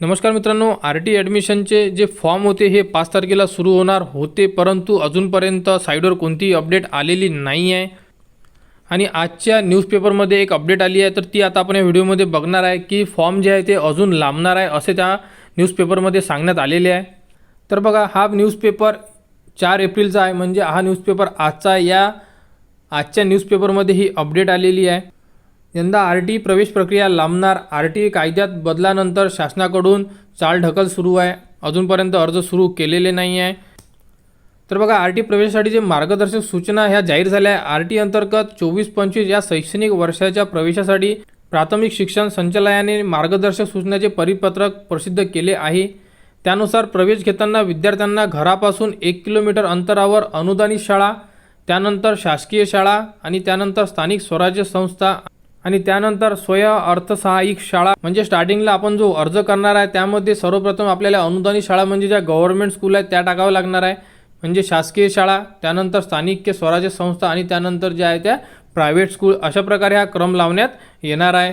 नमस्कार मित्रांनो R T ॲडमिशनचे जे फॉर्म होते हे पाच तारखेला सुरू होणार होते परंतु अजूनपर्यंत साईडवर कोणतीही अपडेट आलेली नाही आहे. आणि आजच्या न्यूजपेपरमध्ये एक अपडेट आली आहे तर ती आता आपण या व्हिडिओमध्ये बघणार आहे की फॉर्म जे आहे ते अजून लांबणार आहे असे त्या न्यूजपेपरमध्ये सांगण्यात आलेले आहे. तर बघा हा न्यूजपेपर चार एप्रिलचा आहे म्हणजे हा न्यूजपेपर आजचा आहे. या आजच्या न्यूजपेपरमध्ये ही अपडेट आलेली आहे. यंदा आर टी प्रवेश प्रक्रिया लांबणार. आर टी कायद्यात बदलानंतर शासनाकडून चालढकल सुरू आहे. अजूनपर्यंत अर्ज सुरू केलेले नाही आहे. तर बघा आर टी प्रवेशासाठी जे मार्गदर्शक सूचना ह्या जाहीर झाल्या. आहे आर टी अंतर्गत चोवीस पंचवीस या शैक्षणिक वर्षाच्या प्रवेशासाठी प्राथमिक शिक्षण संचालयाने मार्गदर्शक सूचनाचे परिपत्रक प्रसिद्ध केले आहे. त्यानुसार प्रवेश घेताना विद्यार्थ्यांना घरापासून एक किलोमीटर अंतरावर अनुदानित शाळा त्यानंतर शासकीय शाळा आणि त्यानंतर स्थानिक स्वराज्य संस्था आणि त्यानंतर स्वय अर्थसहाय्यिक शाळा. म्हणजे स्टार्टिंगला आपण जो अर्ज करणार आहे त्यामध्ये सर्वप्रथम आपल्याला अनुदानित शाळा म्हणजे ज्या गव्हर्नमेंट स्कूल आहेत त्या टाकाव्या लागणार आहे. म्हणजे शासकीय शाळा त्यानंतर स्थानिक स्वराज्य संस्था आणि त्यानंतर ज्या आहे त्या प्रायव्हेट स्कूल अशा प्रकारे हा क्रम लावण्यात येणार आहे.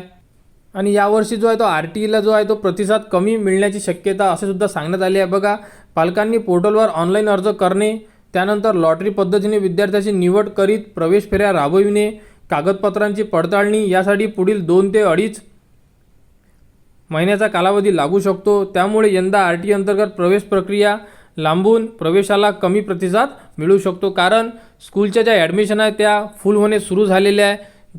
आणि यावर्षी जो आहे तो आर टी ईला जो आहे तो प्रतिसाद कमी मिळण्याची शक्यता असे सुद्धा सांगण्यात आले आहे. बघा पालकांनी पोर्टलवर ऑनलाईन अर्ज करणे त्यानंतर लॉटरी पद्धतीने विद्यार्थ्याची निवड करीत प्रवेश फेऱ्या राबविणे कागदपत्रांची पडताळणी यासाठी पुढील दोन ते अडीच महिन्याचा कालावधी लागू शकतो. त्यामुळे यंदा आर टी अंतर्गत प्रवेश प्रक्रिया लांबून प्रवेशाला कमी प्रतिसाद मिळू शकतो. कारण स्कूलच्या ज्या ॲडमिशन आहे त्या फुल होणे सुरू झालेल्या आहे.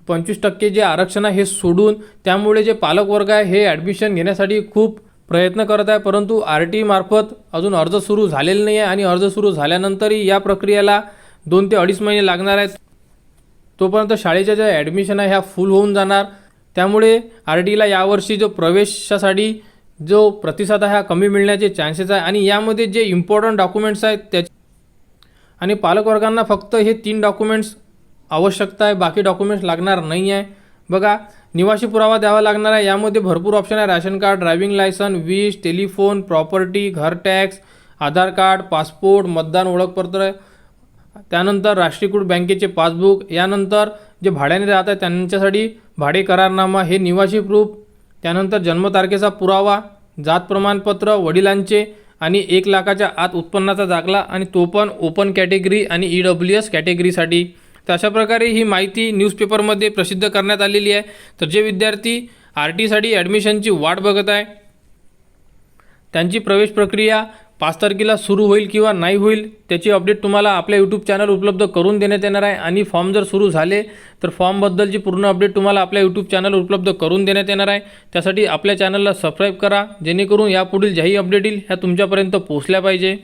पंचवीस टक्के जे आरक्षण आहे हे सोडून त्यामुळे जे पालक वर्ग आहे हे ॲडमिशन घेण्यासाठी खूप प्रयत्न करत आहे. परंतु आर टी मार्फत अजून अर्ज सुरू झालेले नाही आहे आणि अर्ज सुरू झाल्यानंतरही या प्रक्रियेला दोन ते अडीच महिने लागणार आहेत. तोपर्यंत शाळेच्या ज्या ॲडमिशन आहे ह्या फुल होऊन जाणार. त्यामुळे आर टीला यावर्षी जो प्रवेशासाठी जो प्रतिसाद आहे हा कमी मिळण्याचे चान्सेस आहे. आणि यामध्ये जे इम्पॉर्टंट डॉक्युमेंट्स आहेत त्या आणि पालकवर्गांना फक्त हे तीन डॉक्युमेंट्स आवश्यकता आहे. बाकी डॉक्युमेंट्स लागणार नाही आहे. बघा निवासी पुरावा द्यावा लागणार आहे. यामध्ये भरपूर ऑप्शन आहे. राशन कार्ड ड्रायव्हिंग लायसन वीज टेलिफोन प्रॉपर्टी घर टॅक्स आधार कार्ड पासपोर्ट मतदान ओळखपत्र त्यानंतर राष्ट्रीयकृत बँकेचे पासबुक यानंतर जे भाड्याने राहत आहे त्यांच्यासाठी भाडे करारनामा हे निवासी प्रूफ त्यानंतर जन्मतारखेचा पुरावा जात प्रमाणपत्र वडिलांचे आणि एक लाखाच्या आत उत्पन्नाचा दाखला आणि तो पण ओपन कॅटेगरी आणि ई डब्ल्यू एस कॅटेगरीसाठी. तर अशा प्रकारे ही माहिती न्यूजपेपरमध्ये प्रसिद्ध करण्यात आलेली आहे. तर जे विद्यार्थी आर टीसाठी ॲडमिशनची वाट बघत आहे त्यांची प्रवेश प्रक्रिया पाच तारखेला सुरू होईल किंवा नाही होईल त्याची अपडेट तुम्हाला आपल्या यूट्यूब चॅनल उपलब्ध करून देण्यात येणार आहे. आणि फॉर्म जर सुरू झाले तर फॉर्मबद्दलची पूर्ण अपडेट तुम्हाला आपल्या यूट्यूब चॅनल उपलब्ध करून देण्यात येणार आहे. त्यासाठी आपल्या चॅनलला सबस्क्राईब करा जेणेकरून यापुढील ज्याही अपडेट येईल ह्या तुमच्यापर्यंत पोहोचल्या पाहिजे.